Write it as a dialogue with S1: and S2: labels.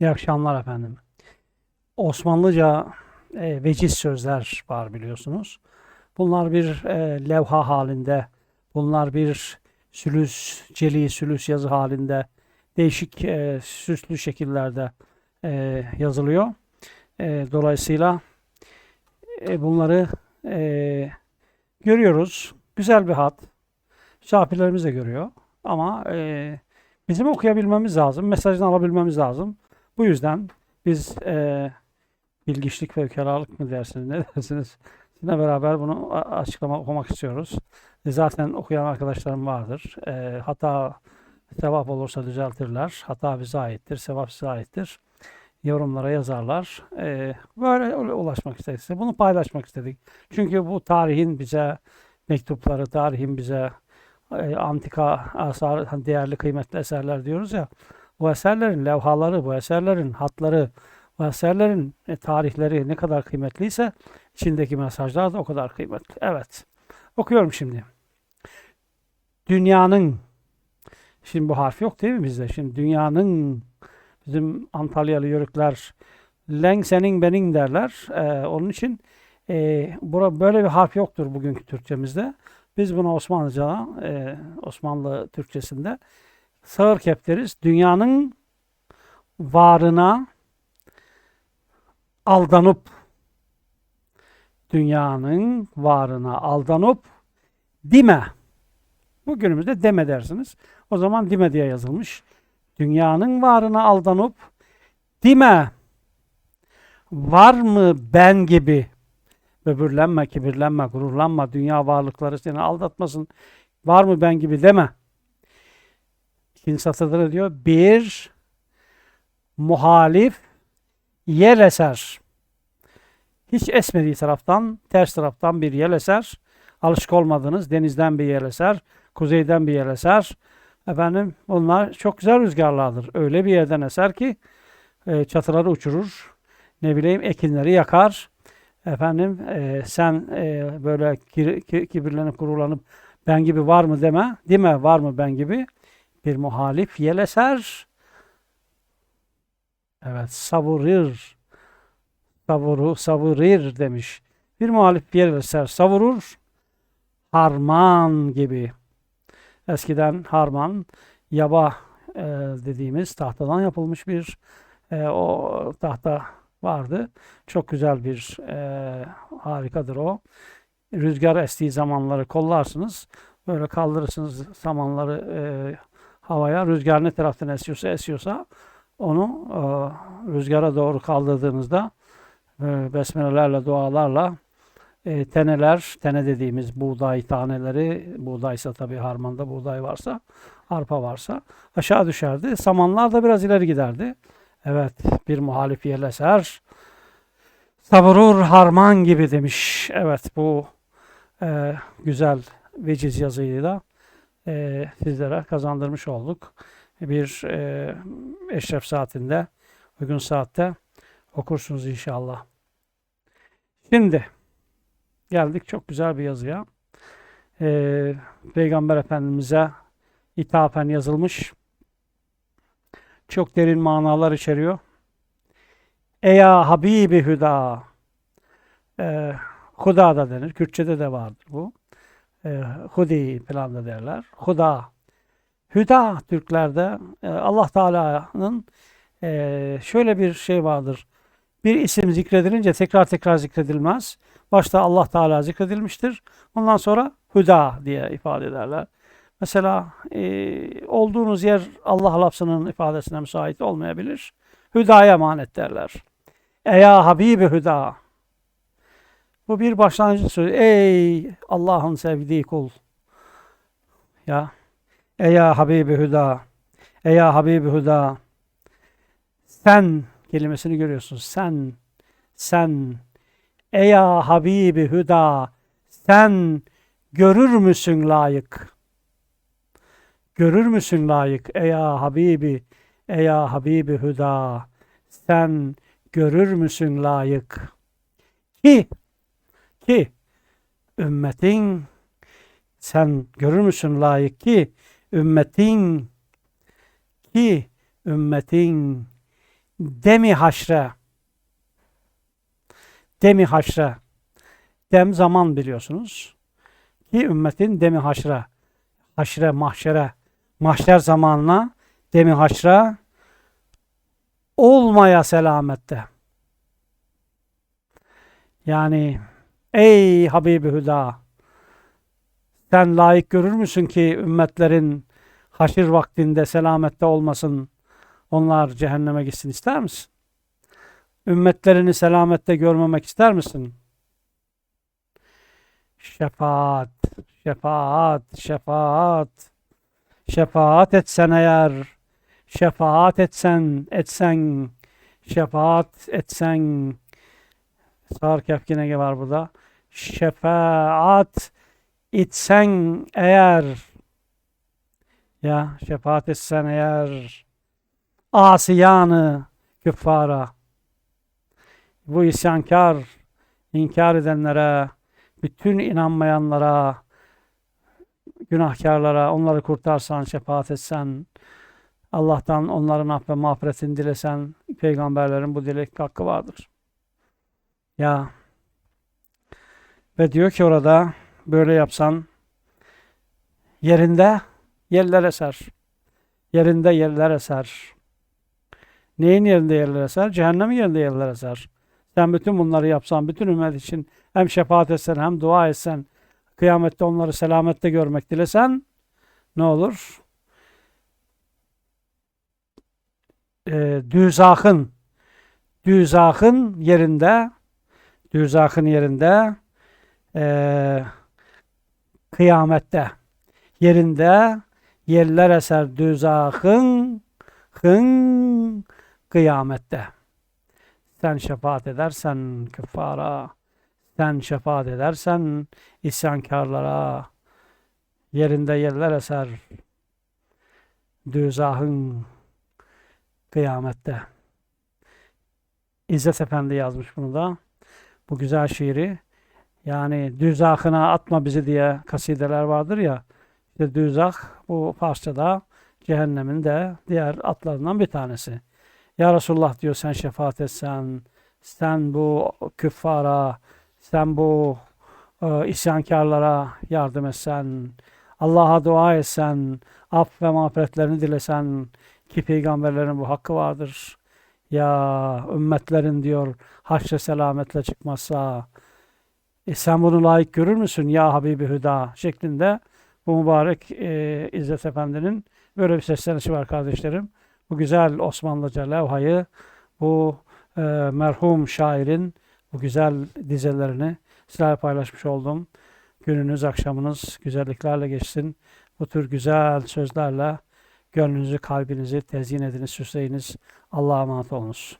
S1: İyi akşamlar efendim. Osmanlıca e, veciz sözler var biliyorsunuz. Bunlar bir e, levha halinde, bunlar bir sülüs, celi sülüs yazı halinde, değişik e, süslü şekillerde e, yazılıyor. E, dolayısıyla e, bunları e, görüyoruz. Güzel bir hat. Misafirlerimiz de görüyor. Ama e, bizim okuyabilmemiz lazım, mesajını alabilmemiz lazım. Bu yüzden biz e, bilgiçlik ve ukalalık mı dersiniz, ne dersiniz? Sizinle beraber bunu açıklama okumak istiyoruz. E, zaten okuyan arkadaşlarım vardır. E, hata sevap olursa düzeltirler. Hata bize aittir, sevap size aittir. Yorumlara yazarlar. E, böyle öyle ulaşmak istedik size. Bunu paylaşmak istedik. Çünkü bu tarihin bize mektupları, tarihin bize e, antika asar, hani değerli kıymetli eserler diyoruz ya. Bu eserlerin levhaları, bu eserlerin hatları, bu eserlerin e, tarihleri ne kadar kıymetliyse içindeki mesajlar da o kadar kıymetli. Evet. Okuyorum şimdi. Dünyanın Şimdi bu harf yok değil mi bizde? Şimdi dünyanın bizim Antalyalı yörükler len senin benin derler. Ee, onun için e, bura böyle bir harf yoktur bugünkü Türkçemizde. Biz buna Osmanlıca, e, Osmanlı Türkçesinde sağır kep deriz. Dünyanın varına aldanıp dünyanın varına aldanıp dime. Bugünümüzde deme dersiniz. O zaman dime diye yazılmış. Dünyanın varına aldanıp dime var mı ben gibi böbürlenme, kibirlenme, gururlanma, dünya varlıkları seni aldatmasın. Var mı ben gibi deme. İkinci satırda diyor? Bir muhalif yel eser. Hiç esmediği taraftan, ters taraftan bir yel eser. Alışık olmadığınız denizden bir yel eser, kuzeyden bir yel eser. Efendim bunlar çok güzel rüzgarlardır. Öyle bir yerden eser ki e, çatıları uçurur. Ne bileyim ekinleri yakar. Efendim e, sen e, böyle ki- ki- kibirlenip gururlanıp ben gibi var mı deme. Deme var mı ben gibi. Bir muhalif yel eser. Evet savurur. Savuru, savurir demiş. Bir muhalif yel eser savurur. Harman gibi. Eskiden harman yaba e, dediğimiz tahtadan yapılmış bir e, o tahta vardı. Çok güzel bir e, harikadır o. Rüzgar estiği zamanları kollarsınız. Böyle kaldırırsınız samanları e, havaya. Rüzgar ne taraftan esiyorsa esiyorsa onu e, rüzgara doğru kaldırdığınızda e, besmelelerle, dualarla e, teneler, tene dediğimiz buğday taneleri, buğdaysa tabii harmanda buğday varsa, arpa varsa aşağı düşerdi. Samanlar da biraz ileri giderdi. Evet, bir muhalif yerleser. Savurur harman gibi demiş. Evet, bu e, güzel veciz yazıyı da e, sizlere kazandırmış olduk. Bir e, eşref saatinde, uygun saatte okursunuz inşallah. Şimdi geldik çok güzel bir yazıya. Ee, Peygamber Efendimiz'e ithafen yazılmış. Çok derin manalar içeriyor. Eya Habibi Hüda. Ee, Huda da denir. Kürtçe'de de vardır bu. Ee, Hudi falan da derler. Huda. Hüda Türklerde e, Allah Teala'nın e, şöyle bir şey vardır. Bir isim zikredilince tekrar tekrar zikredilmez. Başta Allah Teala zikredilmiştir. Ondan sonra Hüda diye ifade ederler. Mesela e, olduğunuz yer Allah lafzının ifadesine müsait olmayabilir. Hüdaya emanet derler. Eya Habibi Hüda. Bu bir başlangıç sözü. Ey Allah'ın sevdiği kul. Ya. Eya Habibi Hüda. Eya Habibi Hüda. Sen kelimesini görüyorsunuz. Sen, sen, eya Habibi Hüda, sen görür müsün layık? Görür müsün layık? Eya Habibi, eya Habibi Hüda, sen görür müsün layık? Ki, ki, ümmetin, sen görür müsün layık ki, ümmetin, ki, ümmetin demi haşre demi haşre dem zaman biliyorsunuz ki ümmetin demi haşre haşre mahşere mahşer zamanına demi haşre olmaya selamette. Yani ey Habibi Hüda sen layık görür müsün ki ümmetlerin haşir vaktinde selamette olmasın, onlar cehenneme gitsin ister misin? Ümmetlerini selamette görmemek ister misin? Şefaat, şefaat, şefaat. Şefaat etsen eğer, şefaat etsen, etsen, şefaat etsen. Sağır kefkine var burada. Şefaat etsen eğer, ya şefaat etsen eğer, asiyanı küffara, bu isyankar, inkar edenlere, bütün inanmayanlara, günahkarlara onları kurtarsan, şefaat etsen, Allah'tan onların af ve mağfiretini dilesen, peygamberlerin bu dilek hakkı vardır. Ya ve diyor ki orada böyle yapsan yerinde yerler eser. Yerinde yerler eser. Neyin yerinde yerler eser? Cehennemin yerinde yerler eser. Sen bütün bunları yapsan, bütün ümmet için hem şefaat etsen hem dua etsen, kıyamette onları selamette görmek dilesen ne olur? Ee, düzahın düzahın yerinde düzahın yerinde ee, kıyamette yerinde yerler eser düzahın hın kıyamette. Sen şefaat edersen küffara, sen şefaat edersen isyankarlara, yerinde yerler eser düzahın kıyamette. İzzet Efendi yazmış bunu da. Bu güzel şiiri. Yani düzahına atma bizi diye kasideler vardır ya. İşte düzah bu Farsçada cehennemin de diğer atlarından bir tanesi. Ya Resulullah diyor sen şefaat etsen, sen bu küffara, sen bu e, isyankarlara yardım etsen, Allah'a dua etsen, af ve mağfiretlerini dilesen ki peygamberlerin bu hakkı vardır. Ya ümmetlerin diyor haşre selametle çıkmazsa e, sen bunu layık görür müsün ya Habibi Hüda şeklinde bu mübarek e, İzzet Efendi'nin böyle bir seslenişi var kardeşlerim. Bu güzel Osmanlıca levhayı, bu e, merhum şairin bu güzel dizelerini sizlerle paylaşmış oldum. Gününüz, akşamınız güzelliklerle geçsin. Bu tür güzel sözlerle gönlünüzü, kalbinizi tezyin ediniz, süsleyiniz. Allah'a emanet olunuz.